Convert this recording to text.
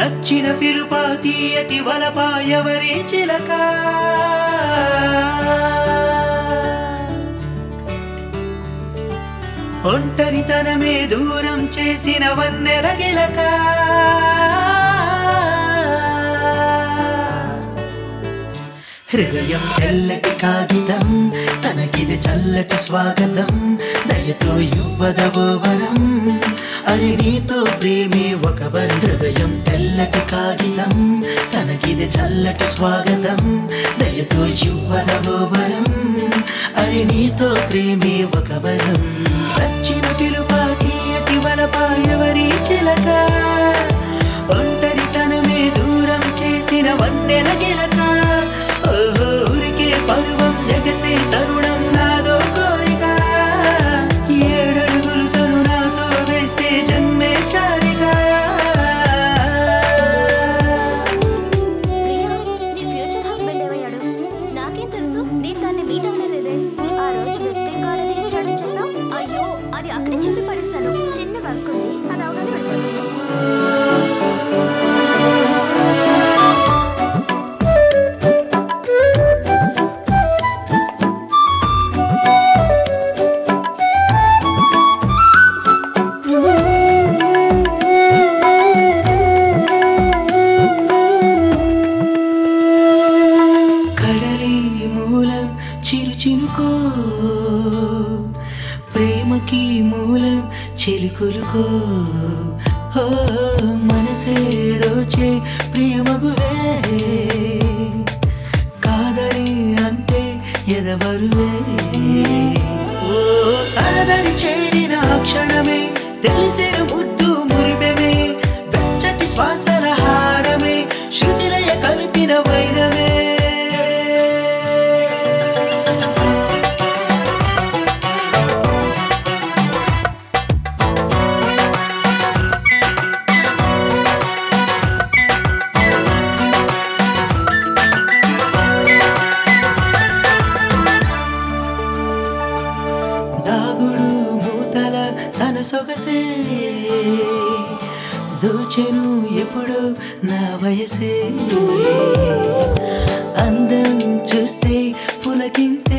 నచ్చిన పిలుపా తీయటి వలపా ఎవరి చిలక? ఒంటరితనమే దూరం చేసిన వన్నెల గిలక? హృదయం తెల్లటి కాగితం తనకిది చల్లటి స్వాగతం దయతో యువదవో వరం అని నీతో ప్రేమే ఒక హృదయం తెల్లటి కాగితం తనకిది చల్లటి స్వాగతం. దయతో యువదవో వరం అని నీతో ప్రేమే ఒక వరం. నచ్చిన పిలుపాకి అతి వలపా ఎవరి చిలక? don't ప్రేమకి మూలం చిలుకులుకో. ఓ మనసే రోచే ప్రియమగువే. కాదని అంటే ఎదవరువే. ఓ కాదరి చేరిన క్షణమే తెలిసే సొగసే. దోచెను ఎప్పుడు నా వయసే. అందం చూస్తే పులకింత